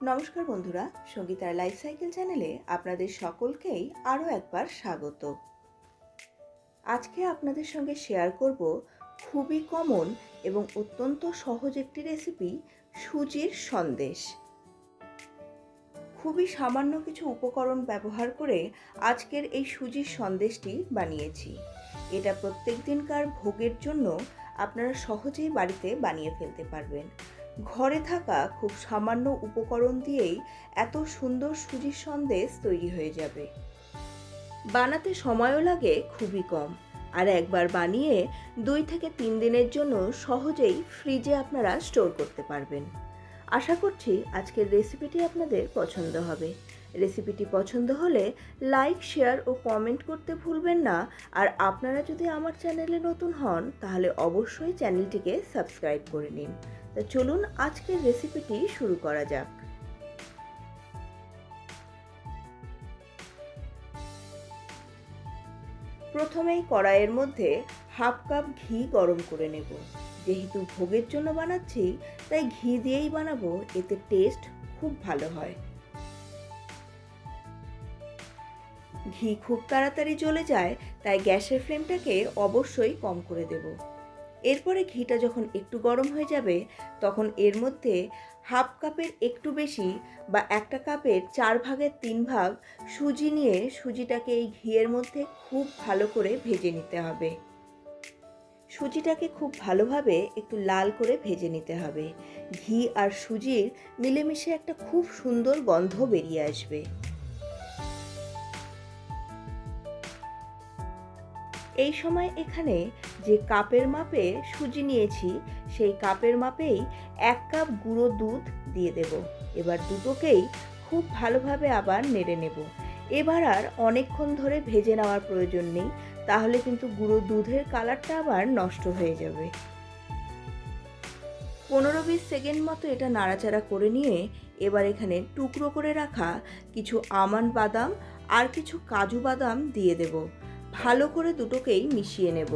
নমস্কার বন্ধুরা, সঙ্গীতার life cycle চ্যানেলে আপনাদের সকলকেই আরও একবার স্বাগত। আজকে আপনাদের সঙ্গে শেয়ার করব খুবই কমন এবং অত্যন্ত সহজ একটি রেসিপি সুজির সন্দেশ। খুবই সামান্য কিছু উপকরণ ব্যবহার করে আজকের এই সুজির সন্দেশটি বানিয়েছি। এটা প্রত্যেক দিনকার ভোগের জন্য আপনারা সহজেই বাড়িতে বানিয়ে ফেলতে পারবেন। ঘরে থাকা খুব সামান্য উপকরণ দিয়েই এত সুন্দর সুজির সন্দেশ তৈরি হয়ে যাবে। বানাতে সময়ও লাগে, খুবই কম। আর একবার বানিয়ে দুই থেকে তিন দিনের জন্য সহজেই ফ্রিজে আপনারা স্টোর করতে পারবেন। আশা করছি আজকের রেসিপিটি আপনাদের পছন্দ হবে। রেসিপিটি পছন্দ হলে লাইক, শেয়ার ও কমেন্ট করতে ভুলবেন না। আর আপনারা যদি আমার চ্যানেলে নতুন হন, তাহলে অবশ্যই চ্যানেলটিকে সাবস্ক্রাইব করে নিন। তা চলুন আজকের রেসিপিটি শুরু করা যাক। প্রথমেই কড়াইয়ের মধ্যে হাফ কাপ ঘি গরম করে নেব। যেহেতু ভোগের জন্য বানাচ্ছি, তাই ঘি দিয়েই বানাবো, এতে টেস্ট খুব ভালো হয়। ঘি খুব তাড়াতাড়ি জ্বলে যায়, তাই গ্যাসের ফ্লেমটাকে অবশ্যই কম করে দেব। এরপরে ঘিটা যখন একটু গরম হয়ে যাবে, তখন এর মধ্যে হাফ কাপের একটু বেশি বা একটা কাপের চার ভাগের তিন ভাগ সুজি নিয়ে সুজিটাকে এই ঘিয়ের মধ্যে খুব ভালো করে ভেজে নিতে হবে। সুজিটাকে খুব ভালোভাবে একটু লাল করে ভেজে নিতে হবে। ঘি আর সুজির মিলেমিশে একটা খুব সুন্দর গন্ধ বেরিয়ে আসবে। এই সময় এখানে যে কাপের মাপে সুজি নিয়েছি, সেই কাপের মাপেই এক কাপ গুঁড়ো দুধ দিয়ে দেব। এবার দুটোকেই খুব ভালোভাবে আবার নেড়ে নেব। এবার আর অনেকক্ষণ ধরে ভেজে নেওয়ার প্রয়োজন নেই, তাহলে কিন্তু গুঁড়ো দুধের কালারটা আবার নষ্ট হয়ে যাবে। পনেরো বিশ সেকেন্ড মতো এটা নাড়াচাড়া করে নিয়ে এবার এখানে টুকরো করে রাখা কিছু আমন্ড বাদাম আর কিছু কাজু বাদাম দিয়ে দেবো। ভালো করে দুটোকেই মিশিয়ে নেব।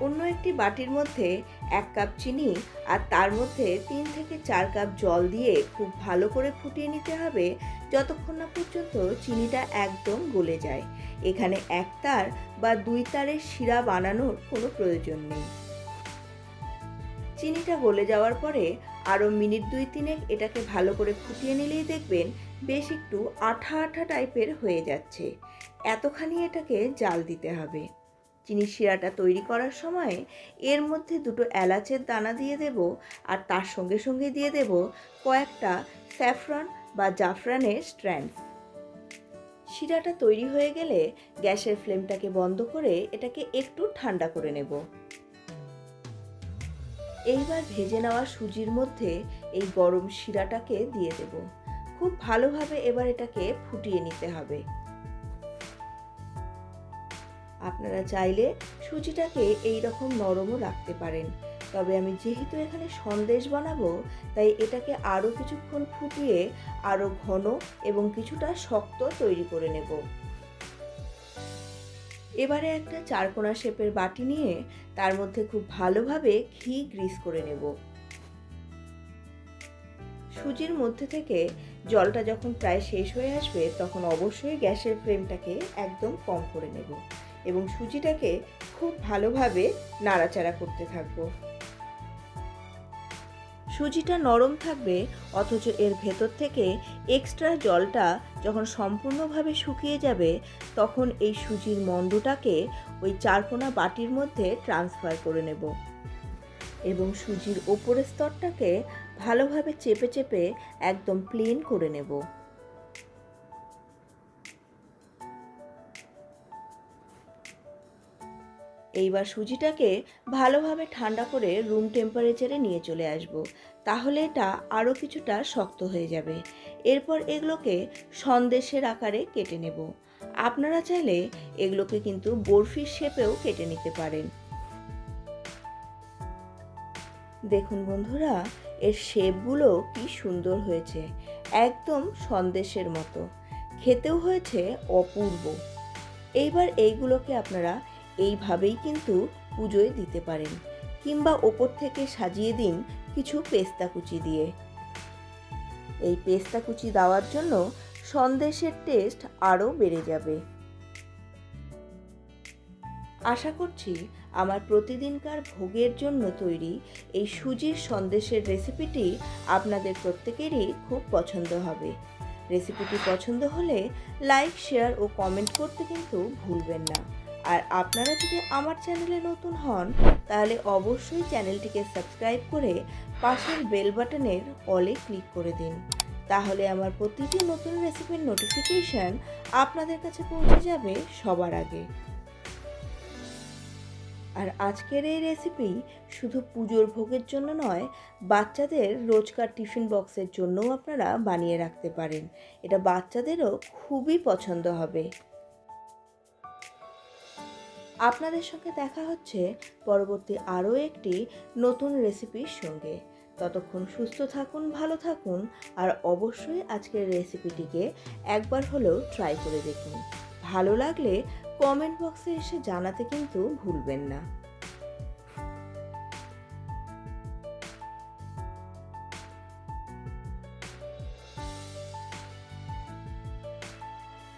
অন্য একটি বাটির মধ্যে এক কাপ চিনি আর তার মধ্যে তিন থেকে চার কাপ জল দিয়ে খুব ভালো করে ফুটিয়ে নিতে হবে যতক্ষণ না পর্যন্ত চিনিটা একদম গলে যায়। এখানে এক তার বা দুই তারের শিরা বানানোর কোনো প্রয়োজন নেই। চিনিটা গলে যাওয়ার পরে আরও মিনিট দুই তিনেক এটাকে ভালো করে ফুটিয়ে নিলেই দেখবেন বেশ একটু আঠা আঠা টাইপের হয়ে যাচ্ছে। এতখানি এটাকে জাল দিতে হবে। চিনি শিরাটা তৈরি করার সময় এর মধ্যে দুটো এলাচের দানা দিয়ে দেব আর তার সঙ্গে সঙ্গে দিয়ে দেব কয়েকটা স্যাফরন বা জাফরানের স্ট্র্যান্ড। শিরাটা তৈরি হয়ে গেলে গ্যাসের ফ্লেমটাকে বন্ধ করে এটাকে একটু ঠান্ডা করে নেব। এইবার ভেজে নেওয়া সুজির মধ্যে এই গরম শিরাটাকে দিয়ে দেব। খুব ভালোভাবে এবার এটাকে ফুটিয়ে নিতে হবে। আপনারা চাইলে সুজিটাকে এই রকম নরমও রাখতে পারেন। তবে আমি যেহেতু এখানে সন্দেশ বানাবো, তাই এটাকে আরও কিছুক্ষণ ফুটিয়ে আরও ঘন এবং কিছুটা শক্ত তৈরি করে নেব। এবারে একটা চারকোনা শেপের বাটি নিয়ে তার মধ্যে খুব ভালোভাবে ঘি গ্রিস করে নেব। সুজির মধ্যে থেকে জলটা যখন প্রায় শেষ হয়ে আসবে, তখন অবশ্যই গ্যাসের ফ্লেমটাকে একদম কম করে নেব এবং সুজিটাকে খুব ভালোভাবে নাড়াচাড়া করতে থাকব। সুজিটা নরম থাকবে, অথচ এর ভেতর থেকে এক্সট্রা জলটা যখন সম্পূর্ণভাবে শুকিয়ে যাবে, তখন এই সুজির মণ্ডটাকে ওই চারকোনা বাটির মধ্যে ট্রান্সফার করে নেব এবং সুজির ওপরের স্তরটাকে ভালোভাবে চেপে চেপে একদম প্লেন করে নেব। এইবার সুজিটাকে ভালোভাবে ঠান্ডা করে রুম টেম্পারেচারে নিয়ে চলে আসব, তাহলে এটা আরও কিছুটা শক্ত হয়ে যাবে। এরপর এগুলোকে সন্দেশের আকারে কেটে নেব। আপনারা চাইলে এগুলোকে কিন্তু বরফির শেপেও কেটে নিতে পারেন। দেখুন বন্ধুরা এর শেপগুলো কি সুন্দর হয়েছে, একদম সন্দেশের মতো। খেতেও হয়েছে অপূর্ব। এইবার এইগুলোকে আপনারা এইভাবেই কিন্তু পুজোয় দিতে পারেন, কিংবা ওপর থেকে সাজিয়ে দিন কিছু পেস্তা কুচি দিয়ে। এই পেস্তা কুচি দেওয়ার জন্য সন্দেশের টেস্ট আরও বেড়ে যাবে। আশা করছি আমার প্রতিদিনকার ভোগের জন্য তৈরি এই সুজির সন্দেশের রেসিপিটি আপনাদের প্রত্যেকেরই খুব পছন্দ হবে। রেসিপিটি পছন্দ হলে লাইক শেয়ার ও কমেন্ট করতে কিন্তু ভুলবেন না। আর আপনারা যদি আমার চ্যানেলে নতুন হন, তাহলে অবশ্যই চ্যানেলটিকে সাবস্ক্রাইব করে পাশের বেল বাটনের অলে ক্লিক করে দিন। তাহলে আমার প্রতিটি নতুন রেসিপির নোটিফিকেশন আপনাদের কাছে পৌঁছে যাবে সবার আগে। আর আজকের এই রেসিপি শুধু পুজোর ভোগের জন্য নয়, বাচ্চাদের রোজকার টিফিন বক্সের জন্যও আপনারা বানিয়ে রাখতে পারেন। এটা বাচ্চাদেরও খুবই পছন্দ হবে। আপনাদের সঙ্গে দেখা হচ্ছে পরবর্তী আরও একটি নতুন রেসিপির সঙ্গে। ততক্ষণ সুস্থ থাকুন, ভালো থাকুন, আর অবশ্যই আজকের রেসিপিটিকে একবার হলেও ট্রাই করে দেখুন। ভালো লাগলে কমেন্ট বক্সে এসে জানাতে কিন্তু ভুলবেন না।